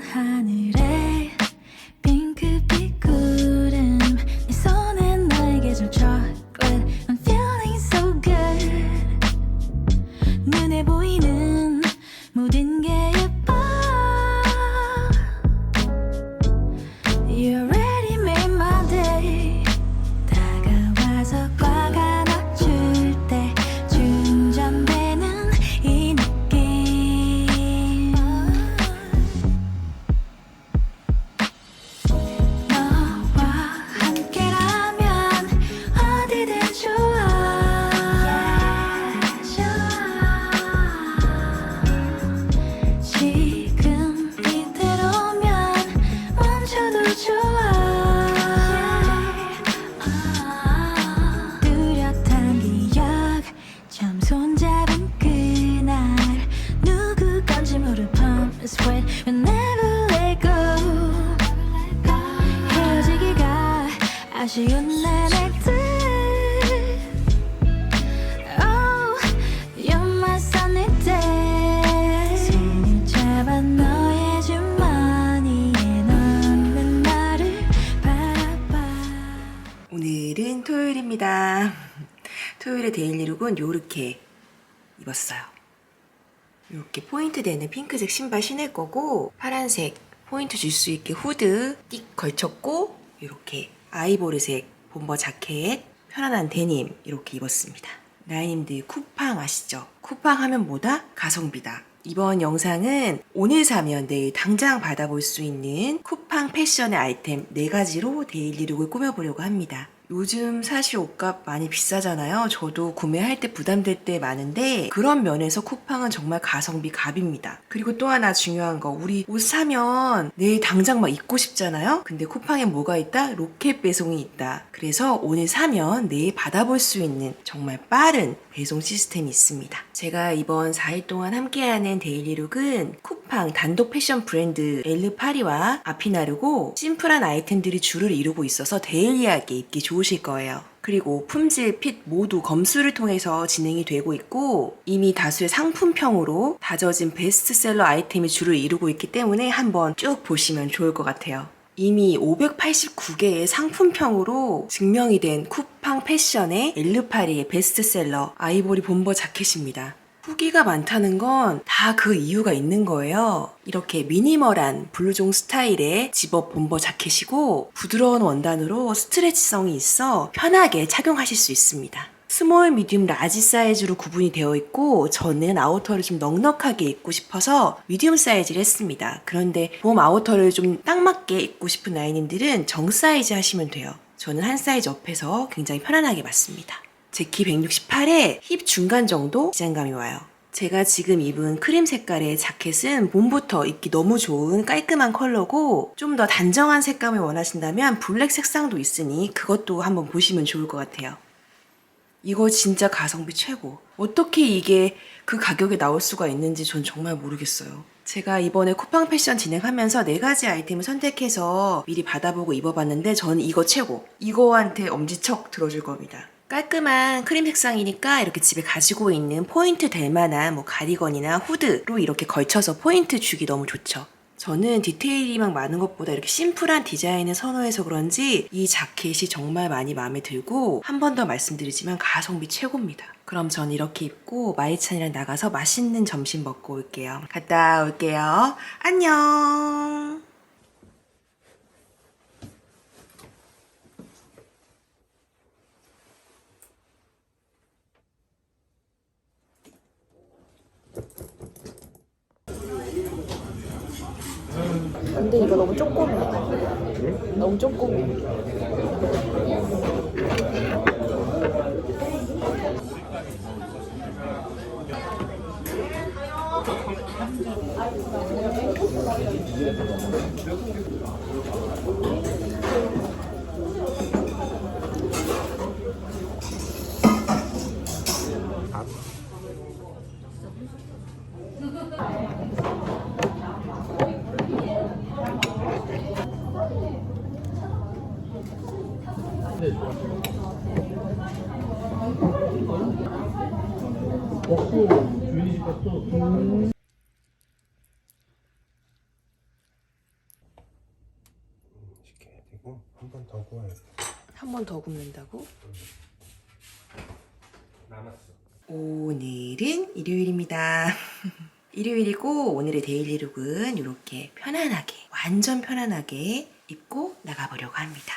하늘에 데일리룩은 요렇게 입었어요. 이렇게 포인트 되는 핑크색 신발 신을 거고 파란색 포인트 줄 수 있게 후드 띡 걸쳤고 이렇게 아이보리색 bomber 자켓 편안한 데님 이렇게 입었습니다. 나이님들 쿠팡 아시죠? 쿠팡 하면 뭐다? 가성비다. 이번 영상은 오늘 사면 내일 당장 받아볼 수 있는 쿠팡 패션의 아이템 4가지로 데일리룩을 꾸며보려고 합니다. 요즘 사실 옷값 많이 비싸잖아요. 저도 구매할 때 부담될 때 많은데 그런 면에서 쿠팡은 정말 가성비 갑입니다. 그리고 또 하나 중요한 거 우리 옷 사면 내일 당장 막 입고 싶잖아요. 근데 쿠팡에 뭐가 있다? 로켓 배송이 있다. 그래서 오늘 사면 내일 받아볼 수 있는 정말 빠른 배송 시스템이 있습니다. 제가 이번 4일 동안 함께하는 데일리룩은 쿠팡 단독 패션 브랜드 엘르파리와 아피나르고 심플한 아이템들이 줄을 이루고 있어서 데일리하게 입기 좋으실 거예요. 그리고 품질, 핏 모두 검수를 통해서 진행이 되고 있고 이미 다수의 상품평으로 다져진 베스트셀러 아이템이 줄을 이루고 있기 때문에 한번 쭉 보시면 좋을 것 같아요. 이미 589개의 상품평으로 증명이 된 쿠팡 패션의 엘르파리의 베스트셀러 아이보리 bomber 자켓입니다. 후기가 많다는 건 다 그 이유가 있는 거예요. 이렇게 미니멀한 블루종 스타일의 집업 bomber 자켓이고 부드러운 원단으로 스트레치성이 있어 편하게 착용하실 수 있습니다. 스몰, 미디움, 라지 사이즈로 구분이 되어 있고 저는 아우터를 좀 넉넉하게 입고 싶어서 미디움 사이즈를 했습니다. 그런데 봄 아우터를 좀 딱 맞게 입고 싶은 라인님들은 정 사이즈 하시면 돼요. 저는 한 사이즈 업해서 굉장히 편안하게 맞습니다. 제 키 168에 힙 중간 정도 기장감이 와요. 제가 지금 입은 크림 색깔의 자켓은 봄부터 입기 너무 좋은 깔끔한 컬러고 좀 더 단정한 색감을 원하신다면 블랙 색상도 있으니 그것도 한번 보시면 좋을 것 같아요. 이거 진짜 가성비 최고. 어떻게 이게 그 가격에 나올 수가 있는지 전 정말 모르겠어요. 제가 이번에 쿠팡 패션 진행하면서 네 가지 아이템을 선택해서 미리 받아보고 입어봤는데 저는 이거 최고. 이거한테 엄지척 들어줄 겁니다. 깔끔한 크림 색상이니까 이렇게 집에 가지고 있는 포인트 될 만한 뭐 가디건이나 후드로 이렇게 걸쳐서 포인트 주기 너무 좋죠. 저는 디테일이 막 많은 것보다 이렇게 심플한 디자인을 선호해서 그런지 이 자켓이 정말 많이 마음에 들고 한 번 더 말씀드리지만 가성비 최고입니다. 그럼 전 이렇게 입고 마이찬이랑 나가서 맛있는 점심 먹고 올게요. 갔다 올게요. 안녕. 근데 이거 너무 쪼꼬매. 너무 쪼꼬 번 더 굽는다고? 남았어. 오늘은 일요일입니다. 일요일이고 오늘의 데일리룩은 이렇게 편안하게 완전 편안하게 입고 나가보려고 합니다.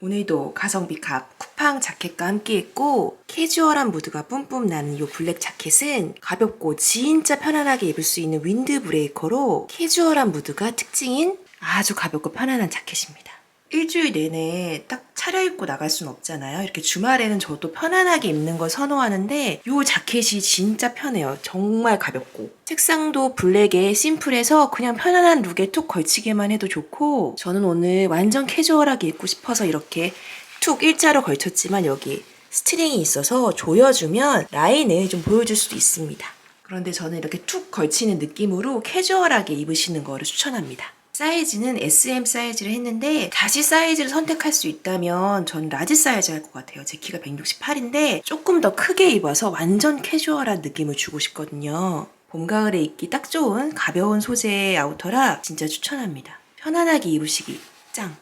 오늘도 가성비 값 쿠팡 자켓과 함께 했고 캐주얼한 무드가 뿜뿜 나는 이 블랙 자켓은 가볍고 진짜 편안하게 입을 수 있는 윈드 브레이커로 캐주얼한 무드가 특징인 아주 가볍고 편안한 자켓입니다. 일주일 내내 딱 차려입고 나갈 순 없잖아요. 이렇게 주말에는 저도 편안하게 입는 걸 선호하는데 이 자켓이 진짜 편해요. 정말 가볍고. 색상도 블랙에 심플해서 그냥 편안한 룩에 툭 걸치기만 해도 좋고 저는 오늘 완전 캐주얼하게 입고 싶어서 이렇게 툭 일자로 걸쳤지만 여기 스트링이 있어서 조여주면 라인을 좀 보여줄 수도 있습니다. 그런데 저는 이렇게 툭 걸치는 느낌으로 캐주얼하게 입으시는 거를 추천합니다. 사이즈는 SM 사이즈를 했는데 다시 사이즈를 선택할 수 있다면 전 라지 사이즈 할 것 같아요. 제 키가 168인데 조금 더 크게 입어서 완전 캐주얼한 느낌을 주고 싶거든요. 봄, 가을에 입기 딱 좋은 가벼운 소재의 아우터라 진짜 추천합니다. 편안하게 입으시기 짱!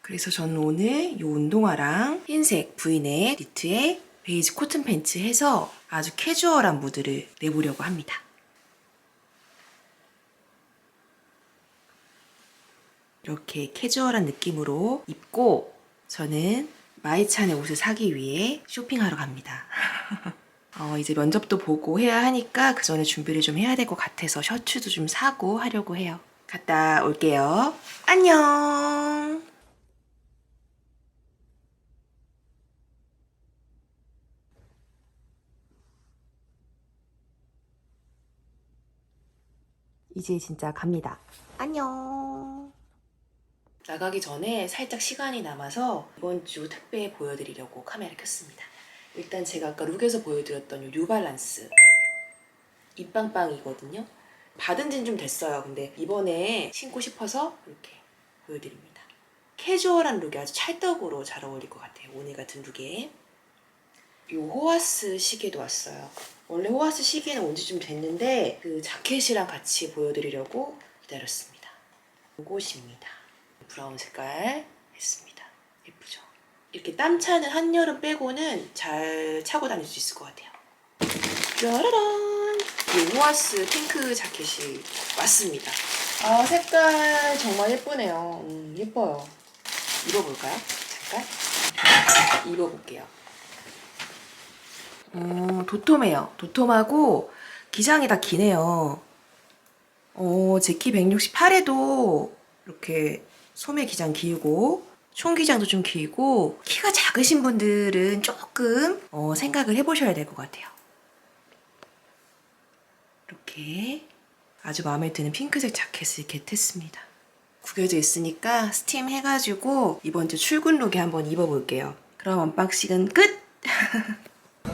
그래서 저는 오늘 이 운동화랑 흰색 브이넥 니트에 베이지 코튼 팬츠 해서 아주 캐주얼한 무드를 내보려고 합니다. 이렇게 캐주얼한 느낌으로 입고 저는 마이찬의 옷을 사기 위해 쇼핑하러 갑니다. 어, 이제 면접도 보고 해야 하니까 그 전에 준비를 좀 해야 될 것 같아서 셔츠도 좀 사고 하려고 해요. 갔다 올게요. 안녕! 이제 진짜 갑니다. 안녕! 나가기 전에 살짝 시간이 남아서 이번 주 택배 보여드리려고 카메라 켰습니다. 일단 제가 아까 룩에서 보여드렸던 이 뉴발란스 입빵빵이거든요. 받은 지는 좀 됐어요. 근데 이번에 신고 싶어서 이렇게 보여드립니다. 캐주얼한 룩이 아주 찰떡으로 잘 어울릴 것 같아요. 오늘 같은 룩에. 이 호화스 시계도 왔어요. 원래 호화스 시계는 온 지 좀 됐는데 그 자켓이랑 같이 보여드리려고 기다렸습니다. 이것입니다. 브라운 색깔 했습니다. 예쁘죠? 이렇게 땀 차는 한여름 빼고는 잘 차고 다닐 수 있을 것 같아요. 짜라란! 이 호화스 핑크 자켓이 왔습니다. 아, 색깔 정말 예쁘네요. 음, 예뻐요. 입어볼까요? 잠깐. 입어볼게요. 어, 도톰해요. 도톰하고 기장이 다 기네요. 어, 제 키 168에도 이렇게 소매 기장 길고 총 기장도 좀 길고 키가 작으신 분들은 조금 어, 생각을 해보셔야 될 것 같아요. 이렇게 아주 마음에 드는 핑크색 자켓을 겟했습니다. 구겨져 있으니까 스팀 해가지고 이번 주 출근 룩에 한번 입어볼게요. 그럼 언박싱은 끝!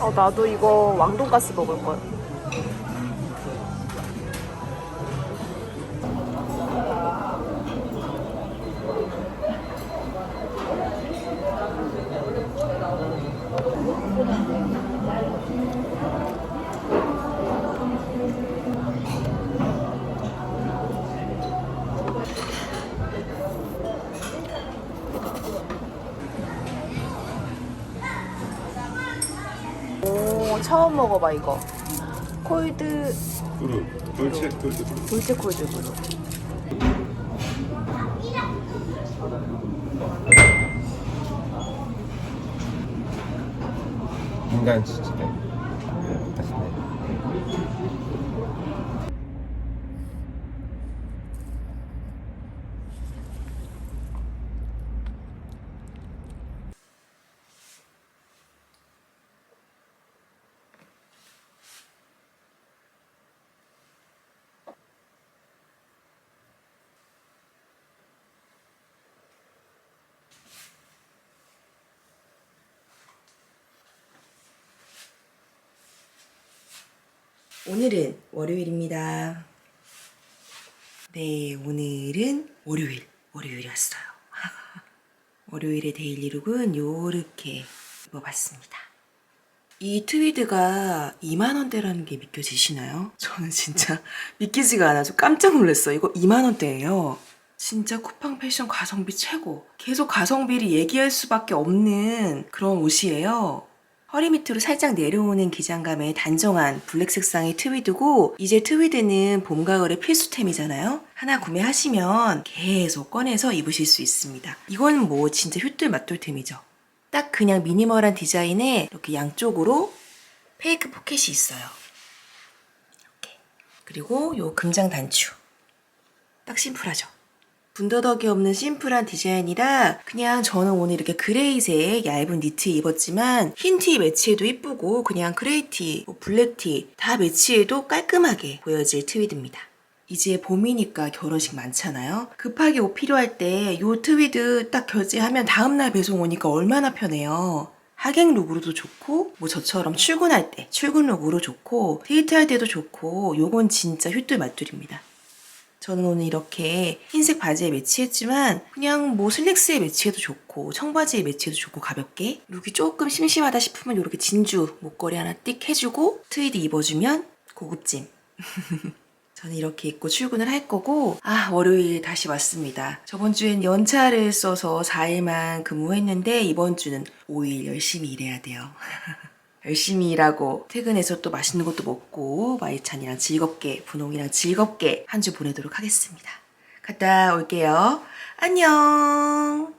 어, 나도 이거 왕돈가스 먹을 거야. 오, 처음 먹어봐, 이거. 콜드, 그루. 돌체 그루. 돌체 콜드 브루. 인간 치즈 오늘은 월요일입니다. 네, 오늘은 월요일. 월요일이었어요. 월요일의 데일리 룩은 요렇게 입어봤습니다. 이 트위드가 2만 원대라는 게 믿겨지시나요? 저는 진짜 믿기지가 않아서 깜짝 놀랐어요. 이거 2만 원대예요. 진짜 쿠팡 패션 가성비 최고. 계속 가성비를 얘기할 수밖에 없는 그런 옷이에요. 허리 밑으로 살짝 내려오는 기장감의 단정한 블랙 색상의 트위드고 이제 트위드는 봄 가을의 필수템이잖아요. 하나 구매하시면 계속 꺼내서 입으실 수 있습니다. 이건 뭐 진짜 휘뚤 맛돌템이죠. 딱 그냥 미니멀한 디자인에 이렇게 양쪽으로 페이크 포켓이 있어요. 이렇게. 그리고 요 금장 단추. 딱 심플하죠. 분더덕이 없는 심플한 디자인이라 그냥 저는 오늘 이렇게 그레이색 얇은 니트 입었지만 흰 티 매치해도 이쁘고 그냥 그레이 티, 뭐 블랙 티 다 매치해도 깔끔하게 보여질 트위드입니다. 이제 봄이니까 결혼식 많잖아요. 급하게 옷 필요할 때이 트위드 딱 결제하면 다음날 배송 오니까 얼마나 편해요. 하객 룩으로도 좋고 뭐 저처럼 출근할 때 출근 룩으로 좋고 데이트할 때도 좋고 요건 진짜 휘뚤 맛둘입니다. 저는 오늘 이렇게 흰색 바지에 매치했지만 그냥 뭐 슬랙스에 매치해도 좋고 청바지에 매치해도 좋고 가볍게 룩이 조금 심심하다 싶으면 이렇게 진주 목걸이 하나 띡 해주고 트위드 입어주면 고급짐. 저는 이렇게 입고 출근을 할 거고 아 월요일 다시 왔습니다. 저번 주엔 연차를 써서 4일만 근무했는데 이번 주는 5일 열심히 일해야 돼요 열심히 일하고 퇴근해서 또 맛있는 것도 먹고 마이찬이랑 즐겁게 분홍이랑 즐겁게 한 주 보내도록 하겠습니다. 갔다 올게요. 안녕.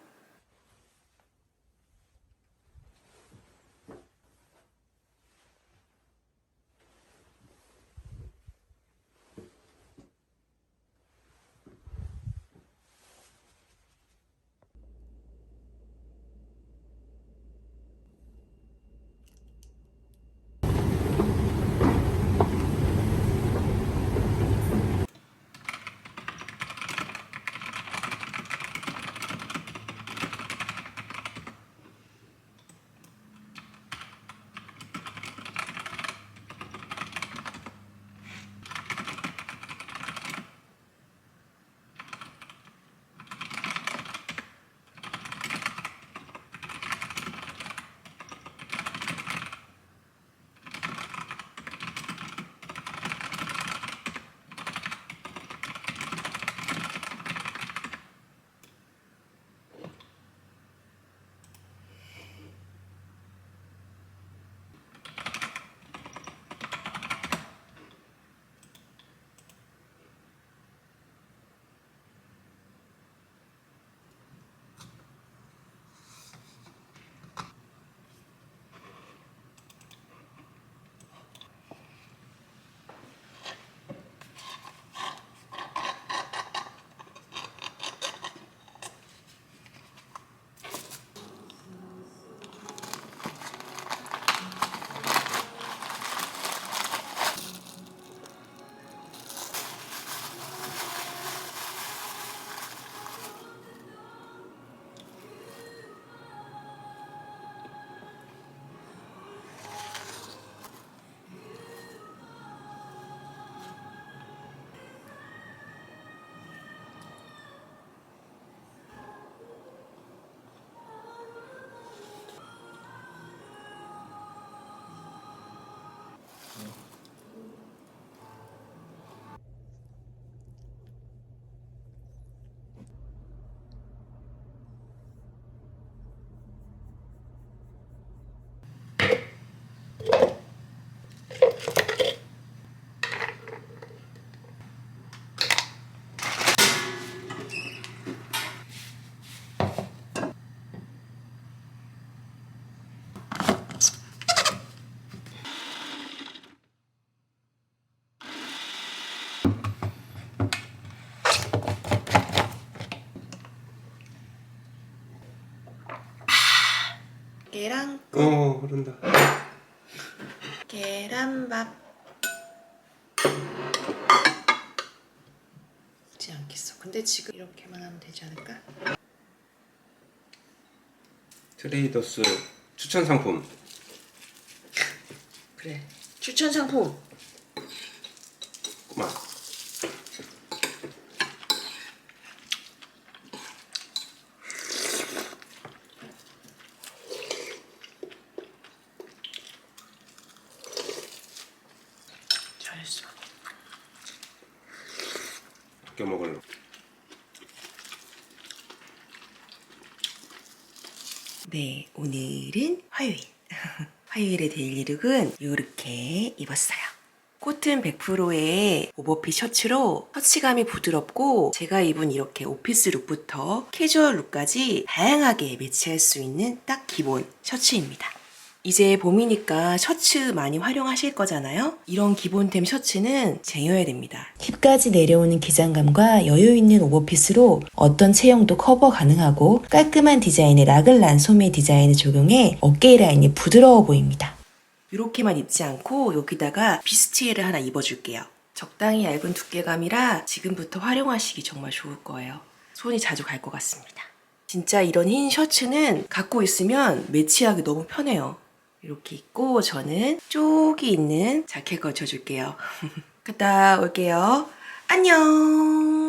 계란 어 흐른다 계란밥 지 않겠어. 근데 지금 이렇게만 하면 되지 않을까? 트레이더스 추천 상품 그래. 추천 상품. 꼬마 아껴 먹으려고. 네, 오늘은 화요일. 화요일의 데일리룩은 이렇게 입었어요. 코튼 100%의 오버핏 셔츠로 터치감이 부드럽고 제가 입은 이렇게 오피스 룩부터 캐주얼 룩까지 다양하게 매치할 수 있는 딱 기본 셔츠입니다. 이제 봄이니까 셔츠 많이 활용하실 거잖아요. 이런 기본템 셔츠는 쟁여야 됩니다. 힙까지 내려오는 기장감과 여유 있는 오버핏으로 어떤 체형도 커버 가능하고 깔끔한 디자인의 라글란 소매 디자인을 적용해 어깨 라인이 부드러워 보입니다. 이렇게만 입지 않고 여기다가 비스티에를 하나 입어줄게요. 적당히 얇은 두께감이라 지금부터 활용하시기 정말 좋을 거예요. 손이 자주 갈 것 같습니다. 진짜 이런 흰 셔츠는 갖고 있으면 매치하기 너무 편해요. 이렇게 입고 저는 쪽이 있는 자켓 걸쳐줄게요. 갔다 올게요. 안녕!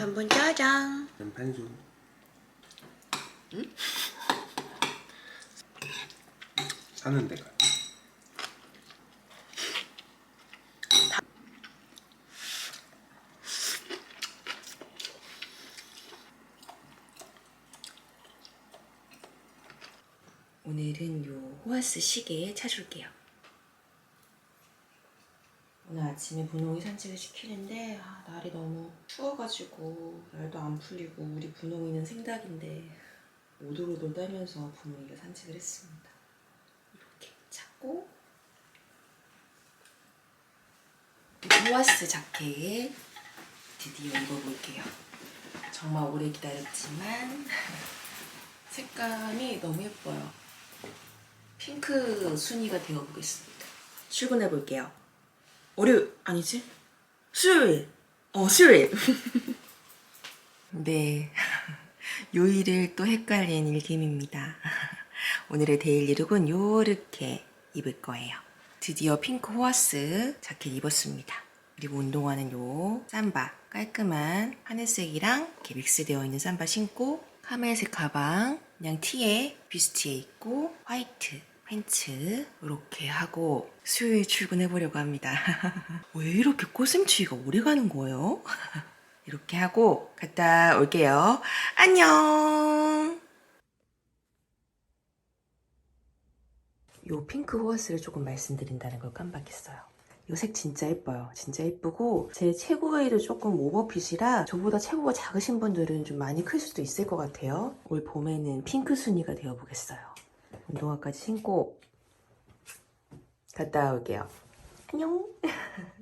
삼분 짜장. 연판수. 사는 데가. 오늘은 요 호아스 시계에 차줄게요. 오늘 아침에 분홍이 산책을 시키는데 아, 날이 너무 추워가지고 날도 안 풀리고 우리 분홍이는 생닭인데 오돌오돌 떨면서 분홍이가 산책을 했습니다. 이렇게 찾고 호아스 자켓에 드디어 입어볼게요. 정말 오래 기다렸지만 색감이 너무 예뻐요. 핑크 순이가 되어보겠습니다. 출근해 볼게요. 월요 아니지? 수요일. 어 수요일. 네. 요일을 또 헷갈린 일김입니다. 오늘의 데일리 룩은 요렇게 입을 거예요. 드디어 핑크 호아스 자켓 입었습니다. 그리고 운동화는 요 삼바 깔끔한 하늘색이랑 이렇게 믹스되어 있는 삼바 신고 카멜색 가방 그냥 티에 비스티에 입고 화이트 팬츠 이렇게 하고 수요일 출근해 보려고 합니다. 왜 이렇게 꽃샘추위가 오래 가는 거예요? 이렇게 하고 갔다 올게요. 안녕. 요 핑크 호아스를 조금 말씀드린다는 걸 깜빡했어요. 요색 진짜 예뻐요. 진짜 예쁘고 제 체구 웨이도 조금 오버핏이라 저보다 체구가 작으신 분들은 좀 많이 클 수도 있을 것 같아요. 올 봄에는 핑크 순위가 되어보겠어요. 운동화까지 신고 갔다 올게요. 안녕.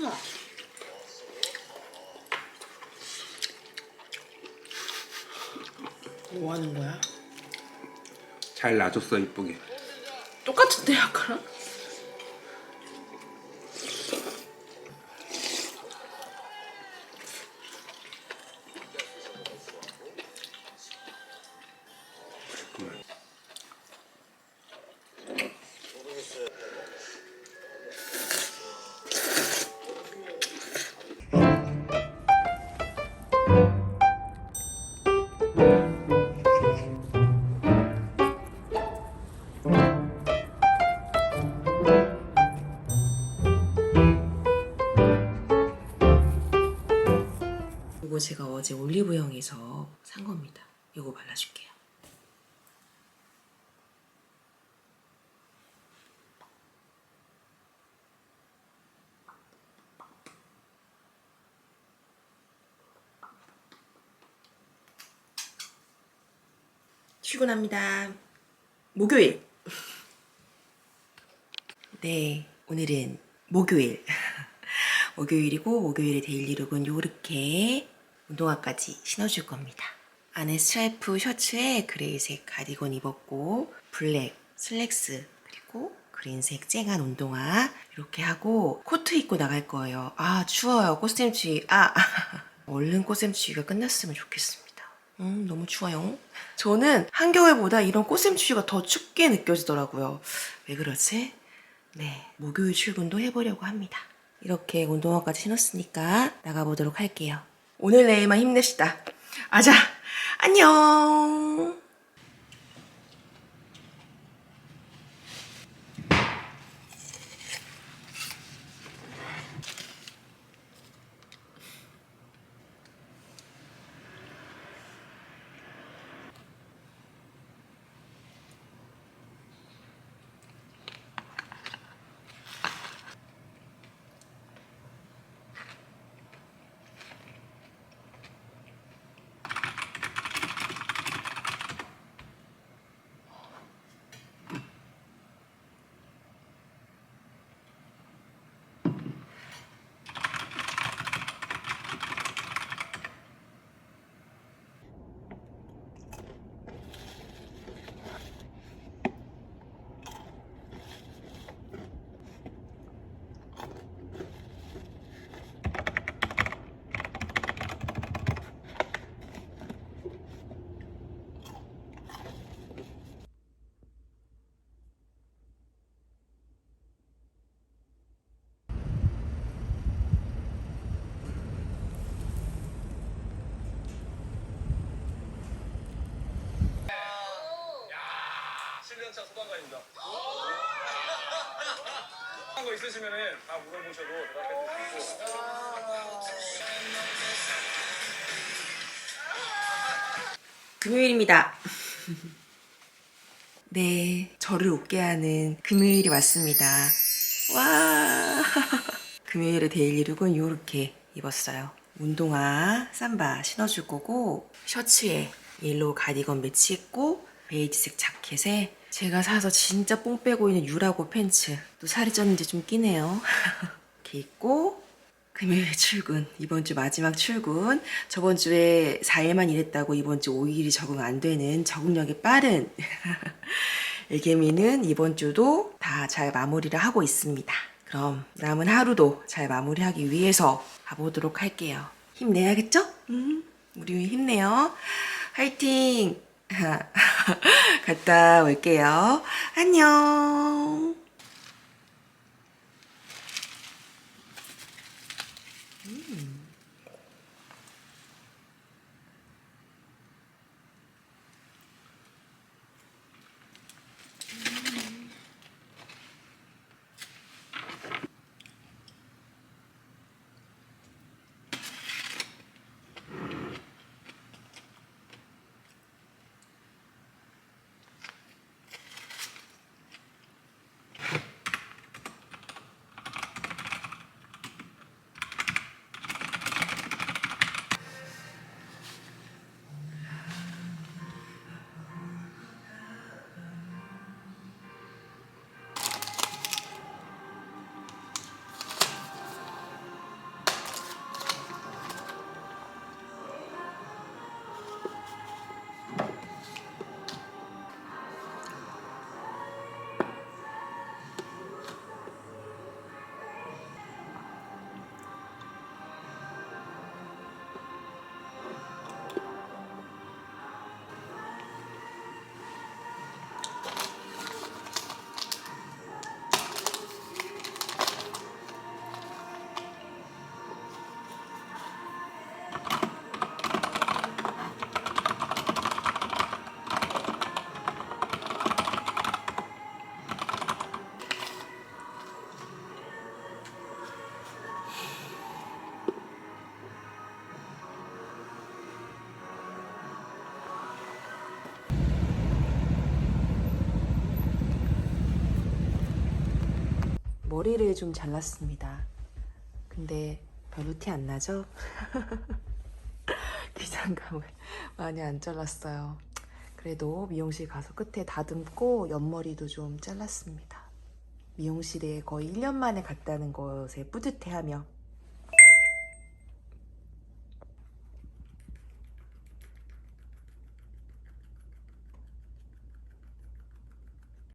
오징어. 뭐 하는 거야? 잘 놔줬어 이쁘게. 똑같은데 아까랑? 어제 올리브영에서 산 겁니다. 이거 발라줄게요. 출근합니다. 목요일. 네, 오늘은 목요일. 목요일이고 목요일의 데일리룩은 요렇게 운동화까지 신어줄 겁니다. 안에 스트라이프 셔츠에 그레이색 가디건 입었고 블랙 슬랙스 그리고 그린색 쨍한 운동화 이렇게 하고 코트 입고 나갈 거예요. 아 추워요. 꽃샘추위. 아 얼른 꽃샘추위가 끝났으면 좋겠습니다. 음 너무 추워요. 저는 한겨울보다 이런 꽃샘추위가 더 춥게 느껴지더라고요. 왜 그러지? 네, 목요일 출근도 해보려고 합니다. 이렇게 운동화까지 신었으니까 나가보도록 할게요. 오늘 내일만 힘냅시다. 아자, 안녕! 관광입니다. 한거 있으시면 다 물어보셔도. 금요일입니다. 네, 저를 웃게 하는 금요일이 왔습니다. 와! 금요일에 데일리 룩은 이렇게 입었어요. 운동화, 삼바 신어줄 거고, 셔츠에 옐로우 가디건 매치했고, 베이지색 자켓에 제가 사서 진짜 뽕 빼고 있는 유라고 팬츠. 또 살이 쪘는지 좀 끼네요. 이렇게 입고, 금요일 출근, 이번 주 마지막 출근. 저번 주에 4일만 일했다고 이번 주 5일이 적응 안 되는 적응력이 빠른 일개미는 이번 주도 다 잘 마무리를 하고 있습니다. 그럼 남은 하루도 잘 마무리하기 위해서 가보도록 할게요. 힘내야겠죠? 음, 우리 힘내요. 화이팅! 갔다 올게요. 안녕! 머리를 좀 잘랐습니다. 근데 별로 티 안 나죠? 기장감을 많이 안 잘랐어요. 그래도 미용실 가서 끝에 다듬고 옆머리도 좀 잘랐습니다. 미용실에 거의 1년 만에 갔다는 것에 뿌듯해하며